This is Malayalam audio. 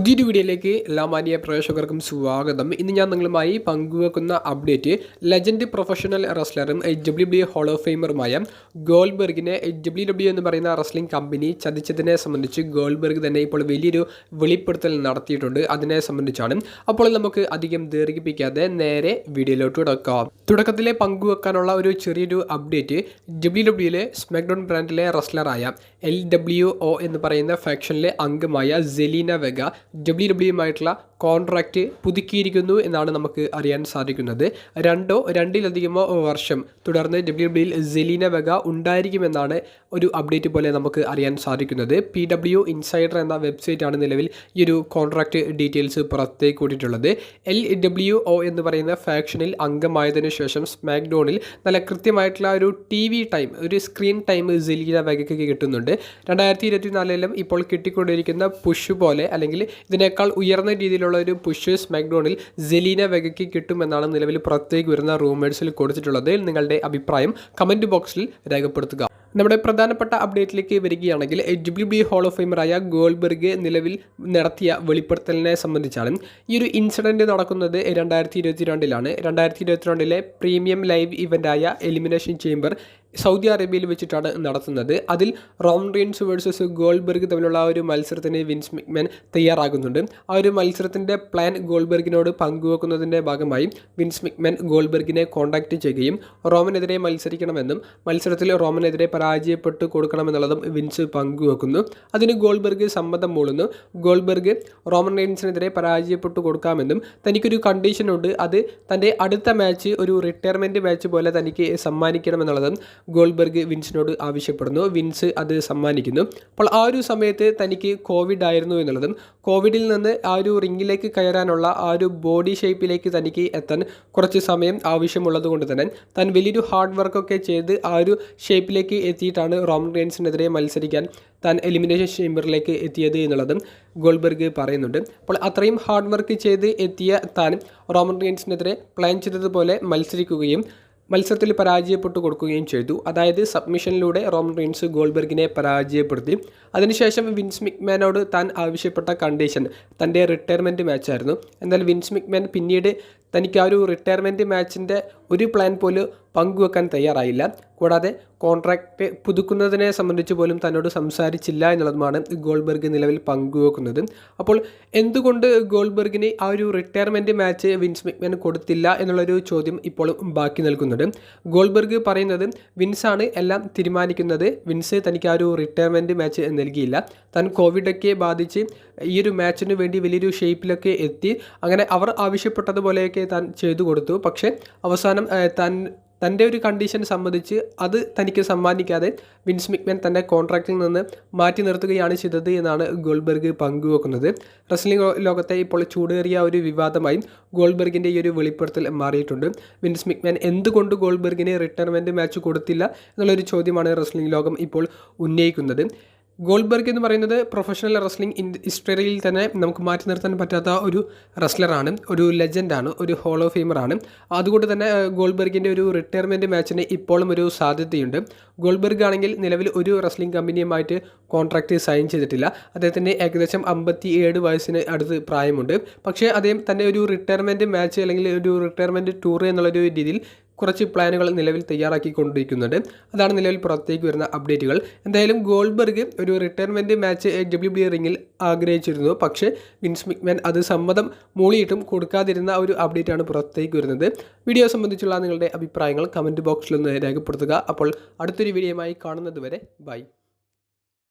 പുതിയൊരു വീഡിയോയിലേക്ക് എല്ലാ മാന്യ പ്രേക്ഷകർക്കും സ്വാഗതം. ഇന്ന് ഞാൻ നിങ്ങളുമായി പങ്കുവെക്കുന്ന അപ്ഡേറ്റ് ലെജൻഡ് പ്രൊഫഷണൽ റെസ്ലറും ഡബ്ല്യു ഡബ്ല്യു ഹോൾ ഓഫ് ഫെയിമറുമായ ഗോൾബെർഗിനെ ഡബ്ല്യു ഡബ്ല്യു എന്ന് പറയുന്ന റെസ്ലിംഗ് കമ്പനി ചതിച്ചതിനെ സംബന്ധിച്ച് ഗോൾബെർഗ് തന്നെ ഇപ്പോൾ വലിയൊരു വെളിപ്പെടുത്തൽ നടത്തിയിട്ടുണ്ട്. അതിനെ സംബന്ധിച്ചാണ് അപ്പോൾ നമുക്ക് അധികം ദീർഘിപ്പിക്കാതെ നേരെ വീഡിയോയിലോട്ട് കിടക്കാം. തുടക്കത്തിലെ പങ്കുവെക്കാനുള്ള ഒരു ചെറിയൊരു അപ്ഡേറ്റ് ഡബ്ല്യു ഡബ്ല്യുയിലെ സ്മാക്ഡൗൺ ബ്രാൻഡിലെ റെസ്ലറായ എൽ ഡബ്ല്യു ഒ എന്ന് പറയുന്ന ഫാക്ഷനിലെ അംഗമായ ജെലീന വെഗ ഡബ്ല്യു ഡബ്ല്യുമായിട്ടുള്ള കോൺട്രാക്റ്റ് പുതുക്കിയിരിക്കുന്നു എന്നാണ് നമുക്ക് അറിയാൻ സാധിക്കുന്നത്. രണ്ടോ രണ്ടിലധികമോ വർഷം തുടർന്ന് ഡബ്ല്യു ഡബ്ല്യുയിൽ സെലീന വെഗ ഉണ്ടായിരിക്കുമെന്നാണ് ഒരു അപ്ഡേറ്റ് പോലെ നമുക്ക് അറിയാൻ സാധിക്കുന്നത്. പി ഡബ്ല്യു ഇൻസൈഡർ എന്ന വെബ്സൈറ്റാണ് നിലവിൽ ഈ ഒരു കോൺട്രാക്റ്റ് ഡീറ്റെയിൽസ് പുറത്തേക്ക് കൂട്ടിയിട്ടുള്ളത് എൽ ഡബ്ല്യു ഒ എന്ന് പറയുന്ന ഫാക്ഷനിൽ അംഗമായതിനു ശേഷം സ്മാക്ഡോണിൽ നല്ല കൃത്യമായിട്ടുള്ള ഒരു ടി വി ടൈം ഒരു സ്ക്രീൻ ടൈം സെലീന വെഗയ്ക്ക് കിട്ടുന്നുണ്ട്. രണ്ടായിരത്തി ഇരുപത്തിനാലിലും ഇപ്പോൾ കിട്ടിക്കൊണ്ടിരിക്കുന്ന പുഷ് പോലെ അല്ലെങ്കിൽ ഇതിനേക്കാൾ ഉയർന്ന രീതിയിലുള്ള ഒരു പുഷ് സ്മാക്ഡോണിൽ ജെലീന വെഗയ്ക്ക് കിട്ടുമെന്നാണ് നിലവിൽ പുറത്തേക്ക് വരുന്ന റൂമേഴ്സിൽ കൊടുത്തിട്ടുള്ളത്. നിങ്ങളുടെ അഭിപ്രായം കമന്റ് ബോക്സിൽ രേഖപ്പെടുത്തുക. നമ്മുടെ പ്രധാനപ്പെട്ട അപ്ഡേറ്റിലേക്ക് വരികയാണെങ്കിൽ ഡബ്ല്യു ബി ഹോൾ ഓഫ് ഫെയിമറായ ഗോൾബെർഗ് നിലവിൽ നടത്തിയ വെളിപ്പെടുത്തലിനെ സംബന്ധിച്ചാണ്. ഈ ഒരു ഇൻസിഡന്റ് നടക്കുന്നത് രണ്ടായിരത്തി ഇരുപത്തിരണ്ടിലാണ്. രണ്ടായിരത്തി ഇരുപത്തിരണ്ടിലെ പ്രീമിയം ലൈവ് ഇവന്റായ എലിമിനേഷൻ ചേംബർ സൗദി അറേബ്യയിൽ വെച്ചിട്ടാണ് നടത്തുന്നത്. അതിൽ റോം റീൻസ് വേഴ്സസ് ഗോൾബെർഗ് തമ്മിലുള്ള ആ ഒരു മത്സരത്തിന് വിൻസ് മിക്മാൻ തയ്യാറാകുന്നുണ്ട്. ആ ഒരു മത്സരത്തിന്റെ പ്ലാൻ ഗോൾബെർഗിനോട് പങ്കുവെക്കുന്നതിന്റെ ഭാഗമായി വിൻസ് മിക്മാൻ ഗോൾബെർഗിനെ കോൺടാക്റ്റ് ചെയ്യുകയും റോമനെതിരെ മത്സരിക്കണമെന്നും മത്സരത്തിൽ റോമനെതിരെ പരാജയപ്പെട്ടു കൊടുക്കണമെന്നുള്ളതും വിൻസ് പങ്കുവെക്കുന്നു. അതിന് ഗോൾബെർഗ് സമ്മതം മൂളുന്നു. ഗോൾബെർഗ് റോമൻ റെയിൻസിനെതിരെ പരാജയപ്പെട്ടു കൊടുക്കാമെന്നും തനിക്കൊരു കണ്ടീഷനുണ്ട് അത് തന്റെ അടുത്ത മാച്ച് ഒരു റിട്ടയർമെന്റ് മാച്ച് പോലെ തനിക്ക് സമ്മാനിക്കണമെന്നുള്ളതും ഗോൾബെർഗ് വിൻസിനോട് ആവശ്യപ്പെടുന്നു. വിൻസ് അത് സമ്മാനിക്കുന്നു. അപ്പോൾ ആ ഒരു സമയത്ത് തനിക്ക് കോവിഡ് ആയിരുന്നു എന്നുള്ളതും കോവിഡിൽ നിന്ന് ആ ഒരു റിങ്ങിലേക്ക് കയറാനുള്ള ആ ഒരു ബോഡി ഷേപ്പിലേക്ക് തനിക്ക് എത്താൻ കുറച്ച് സമയം ആവശ്യമുള്ളത് കൊണ്ട് തന്നെ താൻ വലിയൊരു ഹാർഡ് വർക്കൊക്കെ ചെയ്ത് ആ ഒരു ഷേപ്പിലേക്ക് എത്തിയിട്ടാണ് റോമൻ റെയിൻസിനെതിരെ മത്സരിക്കാൻ താൻ എലിമിനേഷൻ ചേംബറിലേക്ക് എത്തിയത് എന്നുള്ളതും ഗോൾബെർഗ് പറയുന്നുണ്ട്. അപ്പോൾ അത്രയും ഹാർഡ് വർക്ക് ചെയ്ത് എത്തിയ താൻ റോമൻ റെയിൻസിനെതിരെ പ്ലാൻ ചെയ്തതുപോലെ മത്സരിക്കുകയും മത്സരത്തിൽ പരാജയപ്പെട്ടു കൊടുക്കുകയും ചെയ്തു. അതായത് സബ്മിഷനിലൂടെ റോമൻ റീൻസ് ഗോൾബെർഗിനെ പരാജയപ്പെടുത്തി. അതിനുശേഷം വിൻസ് മിക്മാനോട് താൻ ആവശ്യപ്പെട്ട കണ്ടീഷൻ തന്റെ റിട്ടയർമെന്റ് മാച്ചായിരുന്നു. എന്നാൽ വിൻസ് മിക്മാൻ പിന്നീട് തനിക്ക് ആ ഒരു റിട്ടയർമെന്റ് മാച്ചിന്റെ ഒരു പ്ലാൻ പോലും പങ്കുവെക്കാൻ തയ്യാറായില്ല. കൂടാതെ കോൺട്രാക്റ്റ് പുതുക്കുന്നതിനെ സംബന്ധിച്ച് പോലും തന്നോട് സംസാരിച്ചില്ല എന്നുള്ളതുമാണ് ഗോൾബെർഗ് നിലവിൽ പങ്കുവെക്കുന്നത്. അപ്പോൾ എന്തുകൊണ്ട് ഗോൾബെർഗിന് ആ ഒരു റിട്ടയർമെന്റ് മാച്ച് വിൻസ് മിക്മാൻ കൊടുത്തില്ല എന്നുള്ളൊരു ചോദ്യം ഇപ്പോൾ ബാക്കി നിൽക്കുന്നുണ്ട്. ഗോൾബെർഗ് പറയുന്നത് വിൻസാണ് എല്ലാം തീരുമാനിക്കുന്നത്. വിൻസ് തനിക്ക് ആ ഒരു റിട്ടയർമെന്റ് മാച്ച് നൽകിയില്ല. താൻ കോവിഡൊക്കെ ബാധിച്ച് ഈ ഒരു മാച്ചിന് വേണ്ടി വലിയൊരു ഷേപ്പിലൊക്കെ എത്തി. അങ്ങനെ അവർ ആവശ്യപ്പെട്ടതുപോലെയൊക്കെ താൻ ചെയ്തു കൊടുത്തു. പക്ഷേ അവസാനം താൻ തന്റെ ഒരു കണ്ടീഷൻ സംബന്ധിച്ച് അത് തനിക്ക് സമ്മാനിക്കാതെ വിൻസ് മിക്മൻ തന്റെ കോൺട്രാക്റ്റിൽ നിന്ന് മാറ്റി നിർത്തുകയാണ് ചെയ്തത് എന്നാണ് ഗോൾബെർഗ് പങ്കുവെക്കുന്നത്. റെസ്ലിംഗ് ലോകത്തെ ഇപ്പോൾ ചൂടേറിയ ഒരു വിവാദമായി ഗോൾബെർഗിന്റെ ഈ ഒരു വെളിപ്പെടുത്തൽ മാറിയിട്ടുണ്ട്. വിൻസ് മിക്മൻ എന്തുകൊണ്ട് ഗോൾബെർഗിന് റിട്ടയർമെന്റ് മാച്ച് കൊടുത്തില്ല എന്നുള്ളൊരു ചോദ്യമാണ് റെസ്ലിംഗ് ലോകം ഇപ്പോൾ ഉന്നയിക്കുന്നത്. ഗോൾബെർഗ് എന്ന് പറയുന്നത് പ്രൊഫഷണൽ റെസ്ലിംഗ് ഹിസ്റ്ററിയിൽ തന്നെ നമുക്ക് മാറ്റി നിർത്താൻ പറ്റാത്ത ഒരു റെസ്ലറാണ് ഒരു ലെജൻഡാണ് ഒരു ഹോൾ ഓഫ് ഫെയിമറാണ് അതുകൊണ്ട് തന്നെ ഗോൾബർഗിന്റെ ഒരു റിട്ടയർമെന്റ് മാച്ചിന് ഇപ്പോഴും ഒരു സാധ്യതയുണ്ട്. ഗോൾബർഗ് ആണെങ്കിൽ നിലവിൽ ഒരു റെസ്ലിംഗ് കമ്പനിയുമായിട്ട് കോൺട്രാക്റ്റ് സൈൻ ചെയ്തിട്ടില്ല. അദ്ദേഹത്തിന് ഏകദേശം അമ്പത്തി ഏഴ് വയസ്സിന് അടുത്ത് പ്രായമുണ്ട്. പക്ഷേ അദ്ദേഹം തന്നെ ഒരു റിട്ടയർമെന്റ് മാച്ച് അല്ലെങ്കിൽ ഒരു റിട്ടയർമെന്റ് ടൂർ എന്നുള്ളൊരു രീതിയിൽ കുറച്ച് പ്ലാനുകൾ നിലവിൽ തയ്യാറാക്കിക്കൊണ്ടിരിക്കുന്നുണ്ട്. അതാണ് നിലവിൽ പുറത്തേക്ക് വരുന്ന അപ്ഡേറ്റുകൾ എന്തായാലും ഗോൾബർഗ് ഒരു റിട്ടയർമെന്റ് മാച്ച് ഡബ്ല്യു ബി റിങ്ങിൽ ആഗ്രഹിച്ചിരുന്നു. പക്ഷേ വിൻസ് മിക്മാൻ അത് സമ്മതം മൂളിയിട്ടും കൊടുക്കാതിരുന്ന ഒരു അപ്ഡേറ്റാണ് പുറത്തേക്ക് വരുന്നത്. വീഡിയോ സംബന്ധിച്ചുള്ള നിങ്ങളുടെ അഭിപ്രായങ്ങൾ കമന്റ് ബോക്സിലൊന്ന് രേഖപ്പെടുത്തുക. അപ്പോൾ അടുത്തൊരു വീഡിയോയുമായി കാണുന്നത് വരെ ബൈ